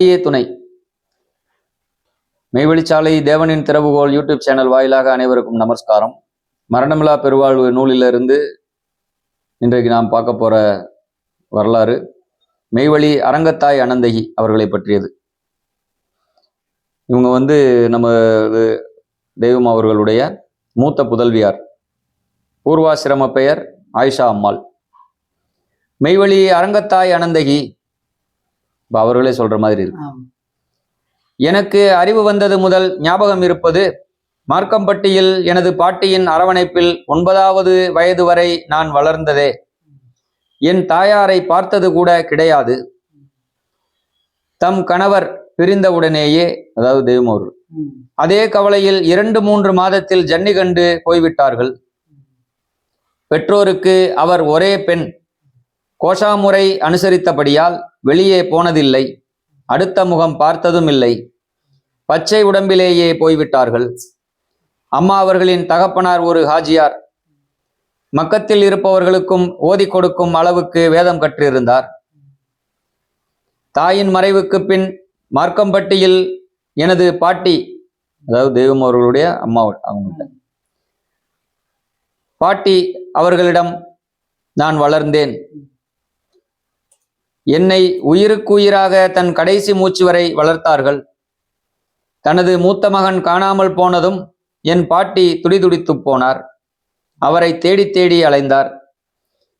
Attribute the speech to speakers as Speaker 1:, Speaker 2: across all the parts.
Speaker 1: மெய்யே துணை. மெய்வெளிச்சாலை தேவனின் திறவுகோல் யூடியூப் சேனல் வாயிலாக அனைவருக்கும் நமஸ்காரம். மரணமிலா பெருவாழ்வு நூலிலிருந்து இன்றைக்கு நாம் பார்க்க போற வரலாறு மெய்வழி அரங்கத்தாய் அனந்தகி அவர்களை பற்றியது. இவங்க வந்து நம்ம தெய்வம் அவர்களுடைய மூத்த புதல்வியார். பூர்வாசிரம பெயர் ஆயிஷா அம்மாள். மெய்வழி அரங்கத்தாய் அனந்தகி இப்ப அவர்களே சொல்ற மாதிரி இருக்கு. எனக்கு அறிவு வந்தது முதல் ஞாபகம் இருப்பது மார்க்கம்பட்டியில் எனது பாட்டியின் அரவணைப்பில் ஒன்பதாவது வயது வரை நான் வளர்ந்ததே. என் தாயாரை பார்த்தது கூட கிடையாது. தம் கணவர் பிரிந்தவுடனேயே அதாவது தெய்வம் அவர்கள்
Speaker 2: ம்.
Speaker 1: அதே கவலையில் இரண்டு மூன்று மாதத்தில் ஜன்னி கண்டு போய்விட்டார்கள் பெற்றோருக்கு அவர் ஒரே பெண். கோஷாமுறை அனுசரித்தபடியால் வெளியே போனதில்லை. அடுத்த முகம் பார்த்ததும் இல்லை பச்சை உடம்பிலேயே போய்விட்டார்கள். அம்மா அவர்களின் தகப்பனார் ஒரு ஹாஜியார். மக்கத்தில் இருப்பவர்களுக்கும் ஓதி கொடுக்கும் அளவுக்கு வேதம் கற்றிருந்தார். தாயின் மறைவுக்கு பின் மார்க்கம்பட்டியில் எனது பாட்டி அதாவது தெய்வம் அவர்களுடைய அம்மா அவங்கள்ட்ட. பாட்டி அவர்களிடம் நான் வளர்ந்தேன். என்னை உயிருக்குயிராக தன் கடைசி மூச்சு வரை வளர்த்தார்கள். தனது மூத்த மகன் காணாமல் போனதும் என் பாட்டி துடிதுடித்துப் போனார். அவரை தேடி தேடி அலைந்தார்.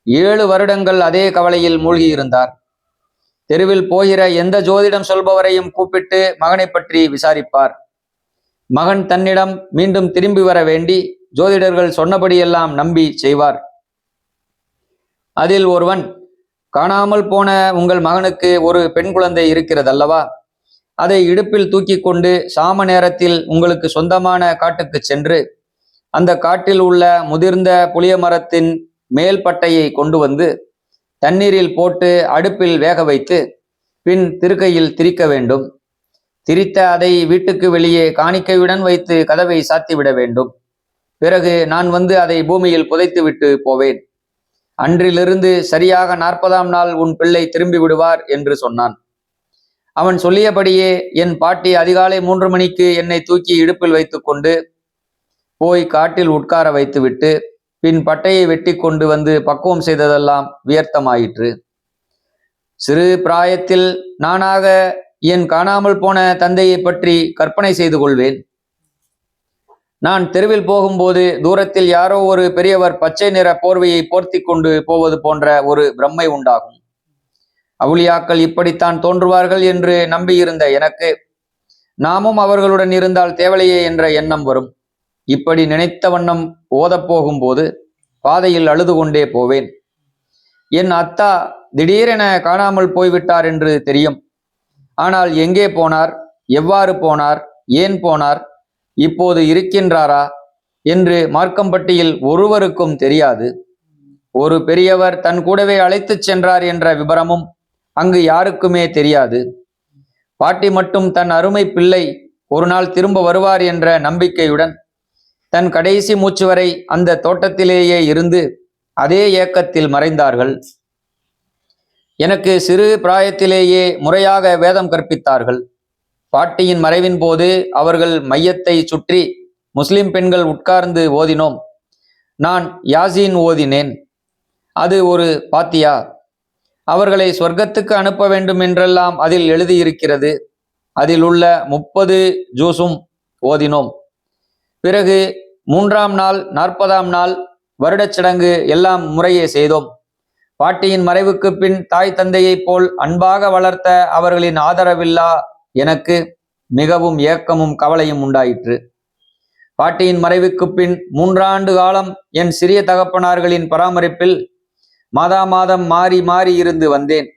Speaker 1: ஏழு வருடங்கள் அதே கவலையில் மூழ்கியிருந்தார். தெருவில் போகிற எந்த ஜோதிடம் சொல்பவரையும் கூப்பிட்டு மகனை பற்றி விசாரிப்பார். மகன் தன்னிடம் மீண்டும் திரும்பி வர வேண்டி ஜோதிடர்கள் சொன்னபடியெல்லாம் நம்பி செய்வார். அதில் ஒருவன் காணாமல் போன உங்கள் மகனுக்கு ஒரு பெண் குழந்தை இருக்கிறதல்லவா? அதை இடுப்பில் தூக்கி கொண்டு சாம நேரத்தில் உங்களுக்கு சொந்தமான காட்டுக்கு சென்று அந்த காட்டில் உள்ள முதிர்ந்த புளிய மரத்தின் மேல் பட்டையை கொண்டு வந்து தண்ணீரில் போட்டு அடுப்பில் வேக வைத்து பின் திருக்கையில் திரிக்க வேண்டும். திரித்த அதை வீட்டுக்கு வெளியே காணிக்கையுடன் வைத்து கதவை சாத்திவிட வேண்டும். பிறகு நான் வந்து அதை பூமியில் புதைத்துவிட்டு போவேன். அன்றிலிருந்து சரியாக நாற்பதாம் நாள் உன் பிள்ளை திரும்பி விடுவார் என்று சொன்னான். அவன் சொல்லியபடியே என் பாட்டி அதிகாலை மூன்று மணிக்கு என்னை தூக்கி இடுப்பில் வைத்துக்கொண்டு போய் காட்டில் உட்கார வைத்துவிட்டு பின் பட்டையை வெட்டி கொண்டு வந்து பக்குவம் செய்ததெல்லாம் வியர்த்தமாயிற்று. சிறு பிராயத்தில் நானாக என் காணாமல் போன தந்தையை பற்றி கற்பனை செய்து கொள்வேன். நான் தெருவில் போகும்போது தூரத்தில் யாரோ ஒரு பெரியவர் பச்சை நிற போர்வையை போர்த்தி கொண்டு போவது போன்ற ஒரு பிரம்மை உண்டாகும். அவுளியாக்கள் இப்படித்தான் தோன்றுவார்கள் என்று நம்பியிருந்த எனக்கு நாமும் அவர்களுடன் இருந்தால் தேவலையே என்ற எண்ணம் வரும். இப்படி நினைத்த வண்ணம் ஓதப் போகும்போது பாதையில் அழுது கொண்டே போவேன். என் அத்தா திடீரென காணாமல் போய்விட்டார் என்று தெரியும். ஆனால் எங்கே போனார்? எவ்வாறு போனார்? ஏன் போனார்? இப்போது இருக்கின்றாரா என்று மார்க்கம்பட்டியில் ஒருவருக்கும் தெரியாது. ஒரு பெரியவர் தன் கூடவே அழைத்துச் சென்றார் என்ற விபரமும் அங்கு யாருக்குமே தெரியாது. பாட்டி மட்டும் தன் அருமை பிள்ளை ஒரு நாள் திரும்ப வருவார் என்ற நம்பிக்கையுடன் தன் கடைசி மூச்சு வரை அந்த தோட்டத்திலேயே இருந்து அதே ஏக்கத்தில் மறைந்தார்கள். எனக்கு சிறு பிராயத்திலேயே முறையாக வேதம் கற்பித்தார்கள். பாட்டியின் மறைவின் போது அவர்கள் மையத்தை சுற்றி முஸ்லிம் பெண்கள் உட்கார்ந்து ஓதினோம். நான் யாசின் ஓதினேன். அது ஒரு பாத்தியா? அவர்களை சொர்க்கத்துக்கு அனுப்ப வேண்டும் என்றெல்லாம் அதில் எழுதியிருக்கிறது. அதில் உள்ள முப்பது ஜூஸும் ஓதினோம். பிறகு மூன்றாம் நாள் நாற்பதாம் நாள் வருடச் சடங்கு எல்லாம் முறையே செய்தோம். பாட்டியின் மறைவுக்கு பின் தாய் தந்தையைப் போல் அன்பாக வளர்த்த அவர்களின் ஆதரவில்லா எனக்கு மிகவும் ஏக்கமும் கவலையும் உண்டாயிற்று. பாட்டியின் மறைவுக்கு பின் மூன்றாண்டு காலம் என் சிறிய தகப்பனார்களின் பராமரிப்பில் மாதா மாதம் மாறி மாறி இருந்து வந்தேன்.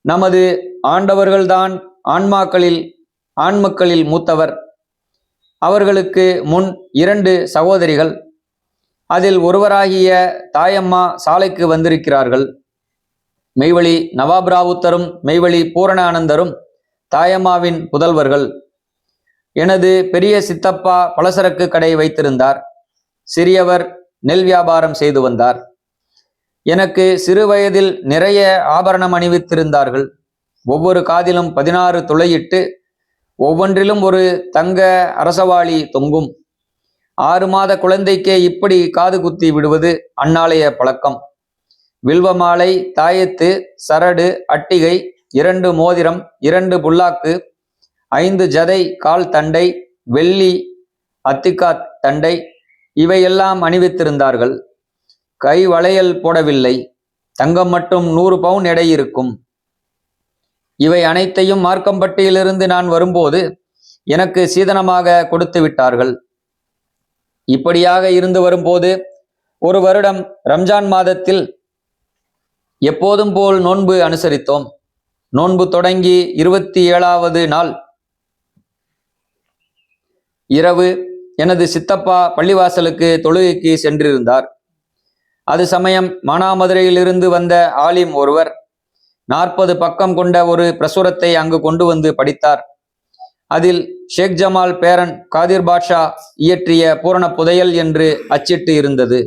Speaker 1: நமது ஆண்டவர்கள்தான் ஆன்மாக்களில் ஆண்மக்களில் மூத்தவர். அவர்களுக்கு முன் இரண்டு சகோதரிகள். அதில் ஒருவராகிய தாயம்மா சாலைக்கு வந்திருக்கிறார்கள். மெய்வழி நவாப் ராவுத்தரும் மெய்வழி பூரணானந்தரும் தாயம்மாவின் புதல்வர்கள். எனது பெரிய சித்தப்பா பலசரக்கு கடை வைத்திருந்தார். சிறியவர் நெல் வியாபாரம் செய்து வந்தார். எனக்கு சிறு வயதில் நிறைய ஆபரணம் அணிவித்திருந்தார்கள். ஒவ்வொரு காதிலும் பதினாறு துளையிட்டு ஒவ்வொன்றிலும் ஒரு தங்க அரசவாளி தொங்கும். ஆறு மாத குழந்தைக்கே இப்படி காது குத்தி விடுவது அந்நாளைய பழக்கம். வில்வ மாலை தாயத்து சரடு அட்டிகை இரண்டு மோதிரம் இரண்டு புல்லாக்கு ஐந்து ஜதை கால் தண்டை வெள்ளி அத்திக்காத் தண்டை இவையெல்லாம் அணிவித்திருந்தார்கள். கை வளையல் போடவில்லை. தங்கம் மட்டும் நூறு பவுன் எடை இருக்கும். இவை அனைத்தையும் மார்க்கம்பட்டியிலிருந்து நான் வரும்போது எனக்கு சீதனமாக கொடுத்து விட்டார்கள். இப்படியாக இருந்து வரும்போது ஒரு வருடம் ரம்ஜான் மாதத்தில் எப்போதும் போல் நோன்பு அனுசரித்தோம். நோன்பு தொடங்கி இருபத்தி ஏழாவது நாள். இரவு எனது சித்தப்பா பள்ளிவாசலுக்கு தொழுகைக்கு சென்றிருந்தார். அது சமயம் மானாமதுரையிலிருந்து வந்த ஆலிம் ஒருவர் நாற்பது பக்கம் கொண்ட ஒரு பிரசுரத்தை அங்கு கொண்டு வந்து படித்தார். அதில் ஷேக் ஜமால் பேரன் காதிர் பாட்ஷா இயற்றிய பூரண புதையல் என்று அச்சிட்டு இருந்தது.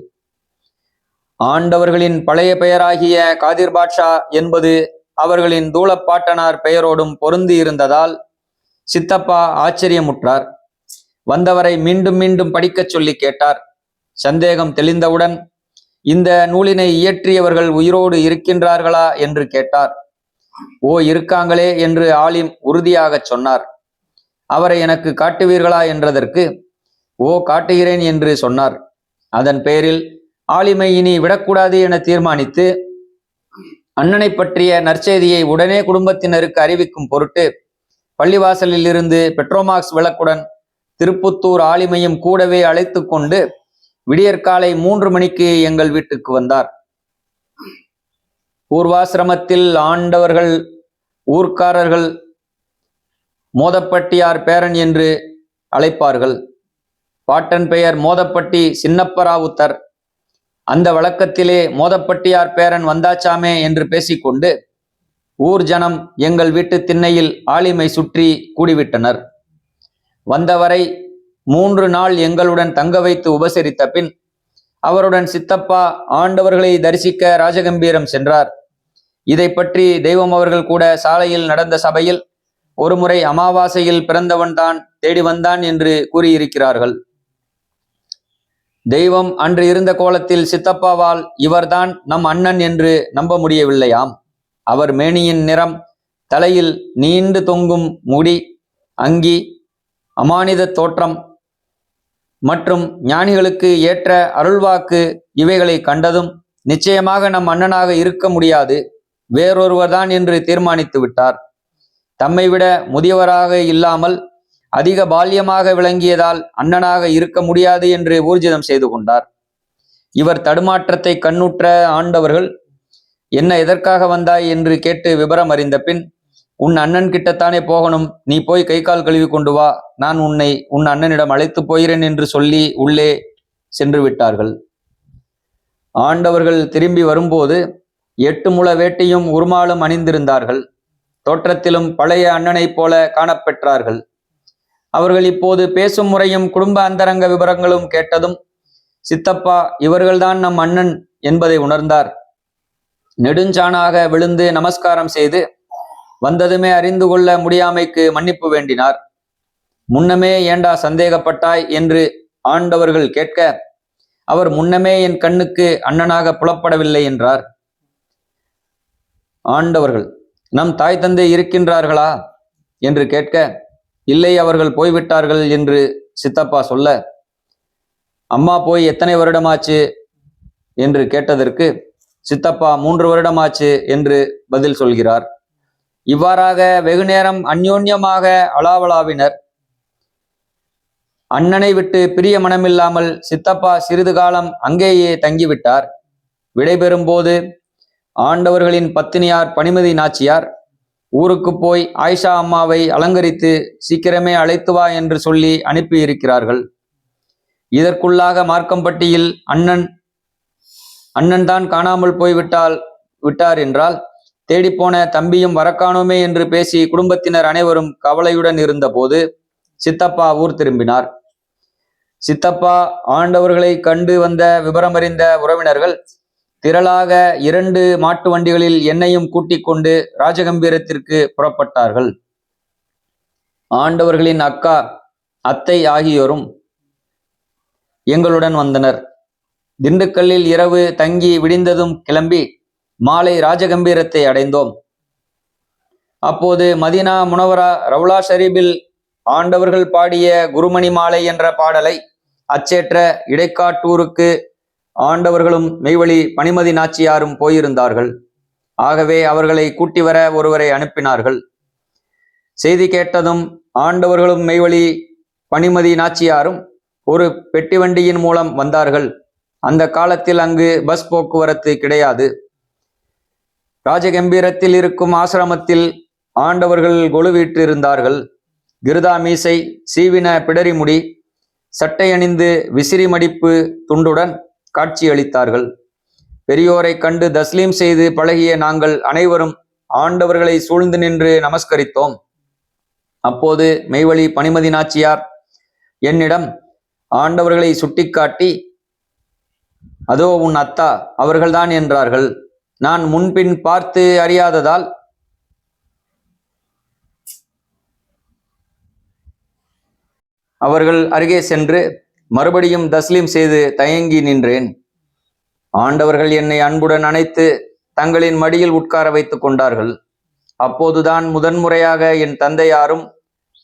Speaker 1: ஆண்டவர்களின் பழைய பெயராகிய காதிர் பாட்ஷா என்பது அவர்களின் தூளப்பாட்டனார் பெயரோடும் பொருந்தி இருந்ததால் சித்தப்பா ஆச்சரியமுற்றார். வந்தவரை மீண்டும் மீண்டும் படிக்கச் சொல்லி கேட்டார். சந்தேகம் தெளிந்தவுடன் இந்த நூலினை இயற்றியவர்கள் உயிரோடு இருக்கின்றார்களா என்று கேட்டார். ஓ இருக்காங்களே என்று ஆலிம் உறுதியாகச் சொன்னார். அவரை எனக்கு காட்டுவீர்களா என்றதற்கு ஓ காட்டுகிறேன் என்று சொன்னார். அதன் பேரில் ஆலிமை இனி விடக்கூடாது என தீர்மானித்து அண்ணனை பற்றிய நற்செய்தியை உடனே குடும்பத்தினருக்கு அறிவிக்கும் பொருட்டு பள்ளிவாசலில் இருந்து பெட்ரோமாக்ஸ் விளக்குடன் திருப்புத்தூர் ஆலிமையும் கூடவே அழைத்து கொண்டு விடியற்காலை மூன்று மணிக்கு எங்கள் வீட்டுக்கு வந்தார். பூர்வாசிரமத்தில் ஆண்டவர்கள் ஊர்க்காரர்கள் மோதப்பட்டியார் பேரன் என்று அழைப்பார்கள். பாட்டன் பெயர் மோதப்பட்டி சின்னப்பராவுத்தர். அந்த வழக்கத்திலே மோதப்பட்டியார் பேரன் வந்தாச்சாமே என்று பேசிக்கொண்டு ஊர் ஜனம் எங்கள் வீட்டு திண்ணையில் ஆளிமை சுற்றி கூடிவிட்டனர். வந்தவரை மூன்று நாள் எங்களுடன் தங்க வைத்து உபசரித்த பின் அவருடன் சித்தப்பா ஆண்டவர்களை தரிசிக்க ராஜகம்பீரம் சென்றார். இதை பற்றி தெய்வம் அவர்கள் கூட சாலையில் நடந்த சபையில் ஒருமுறை அமாவாசையில் பிறந்தவன் தான் தேடி வந்தான் என்று கூறியிருக்கிறார்கள். தெய்வம் அன்று இருந்த கோலத்தில் சித்தப்பாவால் இவர்தான் நம் அண்ணன் என்று நம்ப முடியவில்லையாம். அவர் மேனியின் நிறம் தலையில் நீண்டு தொங்கும் முடி அங்கி அமானித தோற்றம் மற்றும் ஞானிகளுக்கு ஏற்ற அருள்வாக்கு இவைகளை கண்டதும் நிச்சயமாக நம் அண்ணனாக இருக்க முடியாது. வேறொருவர்தான் என்று தீர்மானித்து விட்டார். தம்மை விட முதியவராக இல்லாமல் அதிக பால்யமாக விளங்கியதால் அண்ணனாக இருக்க முடியாது என்று ஊர்ஜிதம் செய்து கொண்டார். இவர் தடுமாற்றத்தை கண்ணுற்ற ஆண்டவர்கள் என்ன எதற்காக வந்தாய்? என்று கேட்டு விபரம் அறிந்த பின் உன் அண்ணன் கிட்டத்தானே போகணும். நீ போய் கை கால் கழுவி கொண்டு வா. நான் உன்னை உன் அண்ணனிடம் அழைத்து போகிறேன் என்று சொல்லி உள்ளே சென்று விட்டார்கள். ஆண்டவர்கள் திரும்பி வரும்போது எட்டு முழ வேட்டியும் உருமாலும் அணிந்திருந்தார்கள். தோற்றத்திலும் பழைய அண்ணனைப் போல காணப்பெற்றார்கள். அவர்கள் இப்போது பேசும் முறையும் குடும்ப அந்தரங்க விவரங்களும் கேட்டதும் சித்தப்பா இவர்கள்தான் நம் அண்ணன் என்பதை உணர்ந்தார். நெடுஞ்சானாக விழுந்து நமஸ்காரம் செய்து வந்ததுமே அறிந்து கொள்ள முடியாமைக்கு மன்னிப்பு வேண்டினார். முன்னமே ஏண்டா சந்தேகப்பட்டாய்? என்று ஆண்டவர்கள் கேட்க அவர் முன்னமே என் கண்ணுக்கு அண்ணனாக புலப்படவில்லை என்றார். ஆண்டவர்கள் நம் தாய் தந்தை இருக்கின்றார்களா? என்று கேட்க இல்லை அவர்கள் போய்விட்டார்கள் என்று சித்தப்பா சொல்ல அம்மா போய் எத்தனை வருடமாச்சு? என்று கேட்டதற்கு சித்தப்பா மூன்று வருடமாச்சு என்று பதில் சொல்கிறார். இவ்வாறாக வெகுநேரம் அந்யோன்யமாக அளாவளாவினர் அண்ணனை விட்டு பிரிய மனமில்லாமல் சித்தப்பா சிறிது காலம் அங்கேயே தங்கிவிட்டார். விடைபெறும் போது ஆண்டவர்களின் பத்தினியார் பனிமதி நாச்சியார் ஊருக்கு போய் ஆயிஷா அம்மாவை அலங்கரித்து சீக்கிரமே அழைத்து வா என்று சொல்லி அனுப்பியிருக்கிறார்கள். இதற்குள்ளாக மார்க்கம்பட்டியில் அண்ணன் அண்ணன் தான் காணாமல் போய்விட்டால் விட்டார் என்றால் தேடிப்போன தம்பியும் வரக்கானோமே என்று பேசி குடும்பத்தினர் அனைவரும் கவலையுடன் இருந்தபோது சித்தப்பா ஊர் திரும்பினார். சித்தப்பா ஆண்டவர்களை கண்டு வந்த விவரமறிந்த உறவினர்கள் திரளாக இரண்டு மாட்டு வண்டிகளில் என்னையும் கூட்டிக் கொண்டு ராஜகம்பீரத்திற்கு புறப்பட்டார்கள். ஆண்டவர்களின் அக்கா அத்தை ஆகியோரும் எங்களுடன் வந்தனர். திண்டுக்கல்லில் இரவு தங்கி விடிந்ததும் கிளம்பி மாலை ராஜகம்பீரத்தை அடைந்தோம். அப்போது மதினா முனவரா ரவுலா ஷரீபில் ஆண்டவர்கள் பாடிய குருமணி மாலை என்ற பாடலை அச்சேற்ற இடைக்காட்டூருக்கு ஆண்டவர்களும் மெய்வழி பணிமதி நாச்சியாரும் போயிருந்தார்கள். ஆகவே அவர்களை கூட்டி வர ஒருவரை அனுப்பினார்கள். செய்தி கேட்டதும் ஆண்டவர்களும் மெய்வழி பணிமதி நாச்சியாரும் ஒரு பெட்டி வண்டியின் மூலம் வந்தார்கள். அந்த காலத்தில் அங்கு பஸ் போக்குவரத்து கிடையாது. ராஜகம்பீரத்தில் இருக்கும் ஆசிரமத்தில் ஆண்டவர்கள் கொலுவீட்டு கிருதா மீசை சீவின பிடரிமுடி சட்டை அணிந்து விசிறி மடிப்பு துண்டுடன் காட்சியளித்தார்கள். பெரியோரை கண்டு தஸ்லீம் செய்து பழகிய நாங்கள் அனைவரும் ஆண்டவர்களை சூழ்ந்து நின்று நமஸ்கரித்தோம். அப்போது மெய்வழி பனிமதி நாச்சியார் என்னிடம் ஆண்டவர்களை சுட்டிக்காட்டி அதோ உன் அத்தா அவர்கள்தான் என்றார்கள். நான் முன்பின் பார்த்து அறியாததால் அவர்கள் அருகே சென்று மறுபடியும் தஸ்லீம் செய்து தயங்கி நின்றேன். ஆண்டவர்கள் என்னை அன்புடன் அணைத்து தங்களின் மடியில் உட்கார வைத்துக் கொண்டார்கள். அப்போதுதான் முதன்முறையாக என் தந்தையாரும்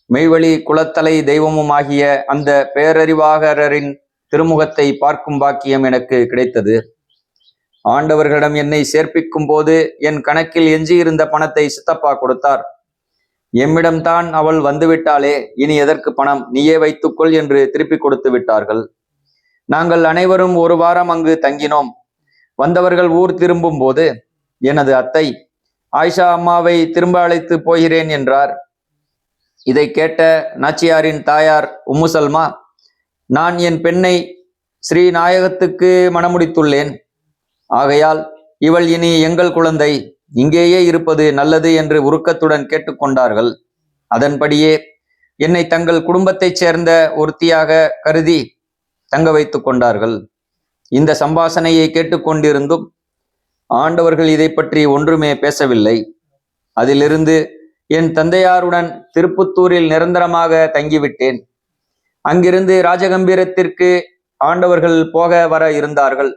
Speaker 1: மெய்வழி குலத்தலை தெய்வமும் ஆகிய அந்த பேரறிவாகரின் திருமுகத்தை பார்க்கும் பாக்கியம் எனக்கு கிடைத்தது. ஆண்டவர்களிடம் என்னை சேர்ப்பிக்கும் போது என் கணக்கில் எஞ்சியிருந்த பணத்தை சித்தப்பா கொடுத்தார். எம்மிடம்தான் அவள் வந்துவிட்டாளே இனி எதற்கு பணம்? நீயே வைத்துக்கொள் என்று திருப்பி கொடுத்து விட்டார்கள். நாங்கள் அனைவரும் ஒரு வாரம் அங்கு தங்கினோம். வந்தவர்கள் ஊர் திரும்பும் போது எனது அத்தை ஆயிஷா அம்மாவை திரும்ப அழைத்து போகிறேன் என்றார். இதை கேட்ட நாச்சியாரின் தாயார் உம்முசல்மா நான் என் பெண்ணை ஸ்ரீநாயகத்துக்கு மணமுடித்துள்ளேன். ஆகையால் இவள் இனி எங்கள் குழந்தை. இங்கேயே இருப்பது நல்லது என்று உருக்கத்துடன் கேட்டுக்கொண்டார்கள். அதன்படியே என்னை தங்கள் குடும்பத்தைச் சேர்ந்த ஒருத்தியாக கருதி தங்க வைத்துக் கொண்டார்கள். இந்த சம்பாசனையை கேட்டுக்கொண்டிருந்தும் ஆண்டவர்கள் இதை பற்றி ஒன்றுமே பேசவில்லை. அதிலிருந்து என் தந்தையாருடன் திருப்புத்தூரில் நிரந்தரமாக தங்கிவிட்டேன். அங்கிருந்து ராஜகம்பீரத்திற்கு ஆண்டவர்கள் போக வர இருந்தார்கள்.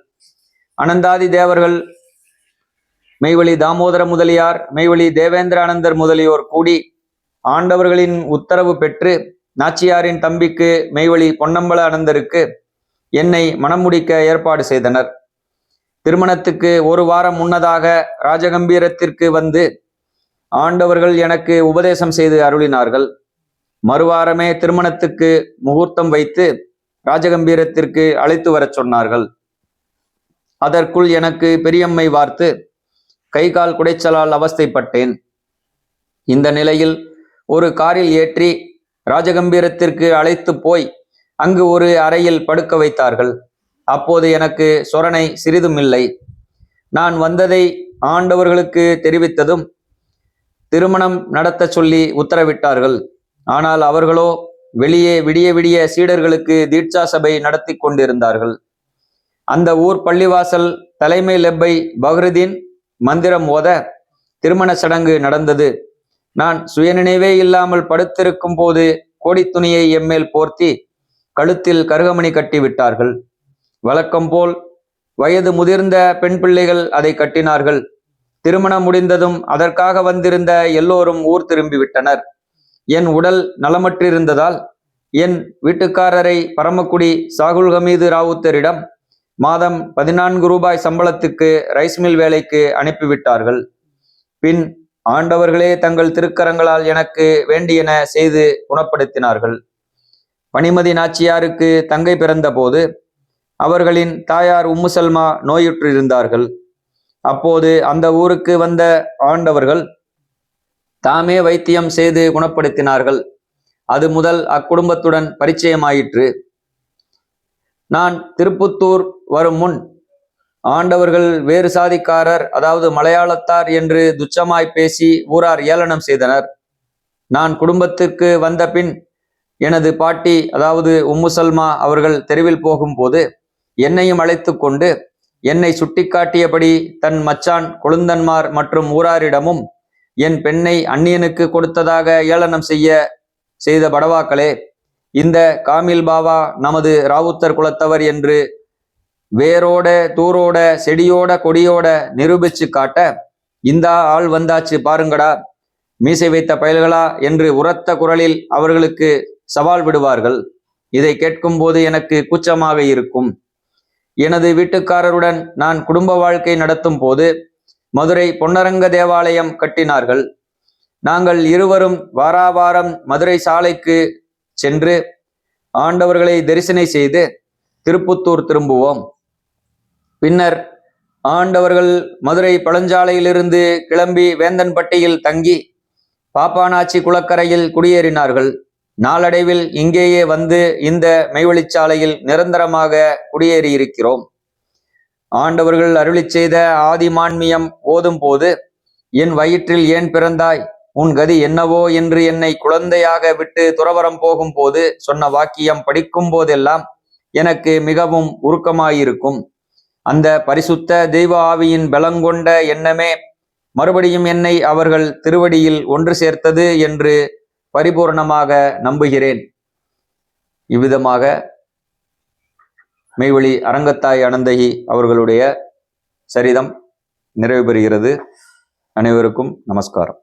Speaker 1: அனந்தாதி தேவர்கள் மெய்வழி தாமோதர முதலியார் மெய்வழி தேவேந்திர அனந்தர் முதலியோர் கூடி ஆண்டவர்களின் உத்தரவு பெற்று நாச்சியாரின் தம்பிக்கு மெய்வழி பொன்னம்பல அனந்தருக்கு என்னை மனம் முடிக்க ஏற்பாடு செய்தனர். திருமணத்துக்கு ஒரு வாரம் முன்னதாக ராஜகம்பீரத்திற்கு வந்து ஆண்டவர்கள் எனக்கு உபதேசம் செய்து அருளினார்கள். மறுவாரமே திருமணத்துக்கு முகூர்த்தம் வைத்து ராஜகம்பீரத்திற்கு அழைத்து வரச் சொன்னார்கள். அதற்குள் எனக்கு பெரியம்மை வார்த்து கை கால் குடைச்சலால் அவஸ்தைப்பட்டேன். இந்த நிலையில் ஒரு காரில் ஏற்றி ராஜகம்பீரத்திற்கு அழைத்து போய் அங்கு ஒரு அறையில் படுக்க வைத்தார்கள். அப்போது எனக்கு சொரணை சிறிதும் இல்லை நான் வந்ததை ஆண்டவர்களுக்கு தெரிவித்ததும் திருமணம் நடத்த சொல்லி உத்தரவிட்டார்கள். ஆனால் அவர்களோ வெளியே விடிய விடிய சீடர்களுக்கு தீட்சா சபை நடத்தி கொண்டிருந்தார்கள். அந்த ஊர் பள்ளிவாசல் தலைமை லெப்பை பஹ்ருதீன் மந்திரம் ஓத திருமண சடங்கு நடந்தது. நான் சுயநினைவே இல்லாமல் படுத்திருக்கும் போது கோடித்துணியை எம்மேல் போர்த்தி கழுத்தில் கருகமணி கட்டி விட்டார்கள். வழக்கம் போல் வயது முதிர்ந்த பெண் பிள்ளைகள் அதை கட்டினார்கள். திருமணம் முடிந்ததும் அதற்காக வந்திருந்த எல்லோரும் ஊர் திரும்பிவிட்டனர் என் உடல் நலமற்றிருந்ததால் என் வீட்டுக்காரரை பரமக்குடி சாகுல் ஹமீது ராவுத்தரிடம் மாதம் பதினான்கு ரூபாய் சம்பளத்துக்கு ரைஸ் மில் வேலைக்கு அனுப்பிவிட்டார்கள். பின் ஆண்டவர்களே தங்கள் திருக்கரங்களால் எனக்கு வேண்டியன செய்து குணப்படுத்தினார்கள். பனிமதி நாச்சியாருக்கு தங்கை பிறந்தபோது அவர்களின் தாயார் உம்முசல்மா நோயுற்றிருந்தார்கள். அப்போது அந்த ஊருக்கு வந்த ஆண்டவர்கள் தாமே வைத்தியம் செய்து குணப்படுத்தினார்கள். அது முதல் அக்குடும்பத்துடன் பரிச்சயமாயிற்று. நான் திருப்புத்தூர் வரும் முன் ஆண்டவர்கள் வேறு சாதிக்காரர் அதாவது மலையாளத்தார் என்று துச்சமாய் பேசி ஊரார் ஏளனம் செய்தனர். நான் குடும்பத்திற்கு வந்த பின் எனது பாட்டி அதாவது உம்முசல்மா அவர்கள் தெருவில் போகும்போது என்னையும் அழைத்து கொண்டு என்னை சுட்டிக்காட்டியபடி தன் மச்சான் கொழுந்தன்மார் மற்றும் ஊராரிடமும் என் பெண்ணை அந்நியனுக்கு கொடுத்ததாக ஏளனம் செய்ய செய்த படவாக்களே இந்த காமில் பாவா நமது ராவுத்தர் குலத்தவர் என்று வேரோட தூரோட செடியோட கொடியோட நிரூபிச்சு காட்ட இந்தா ஆள் வந்தாச்சு பாருங்கடா. மீசை வைத்த பயல்களா என்று உரத்த குரலில் அவர்களுக்கு சவால் விடுவார்கள். இதை கேட்கும்போது எனக்கு கூச்சமாக இருக்கும். எனது வீட்டுக்காரருடன் நான் குடும்ப வாழ்க்கை நடத்தும் போது மதுரை பொன்னரங்க தேவாலயம் கட்டினார்கள். நாங்கள் இருவரும் வாராவாரம் மதுரை சாலைக்கு சென்று ஆண்டவர்களை தரிசனை செய்து திருப்புத்தூர் திரும்புவோம். பின்னர் ஆண்டவர்கள் மதுரை பழஞ்சாலையிலிருந்து கிளம்பி வேந்தன்பட்டியில் தங்கி பாப்பானாச்சி குளக்கரையில் குடியேறினார்கள். நாளடைவில் இங்கேயே வந்து இந்த மெய்வழிச்சாலையில் நிரந்தரமாக குடியேறியிருக்கிறோம். ஆண்டவர்கள் அருளி செய்த ஆதிமான்மியம் ஓதும் போது என் வயிற்றில் ஏன் பிறந்தாய்? உன் கதி என்னவோ என்று என்னை குழந்தையாக விட்டு துறவரம் போகும் போது சொன்ன வாக்கியம் படிக்கும் போதெல்லாம் எனக்கு மிகவும் உருக்கமாயிருக்கும். அந்த பரிசுத்த தெய்வ ஆவியின் பலங்கொண்ட எண்ணமே மறுபடியும் என்னை அவர்கள் திருவடியில் ஒன்று சேர்த்தது என்று பரிபூர்ணமாக நம்புகிறேன். இவ்விதமாக மெய்வழி அரங்கத்தாய் அனந்தகி அவர்களுடைய சரிதம் நிறைவு பெறுகிறது. அனைவருக்கும் நமஸ்காரம்.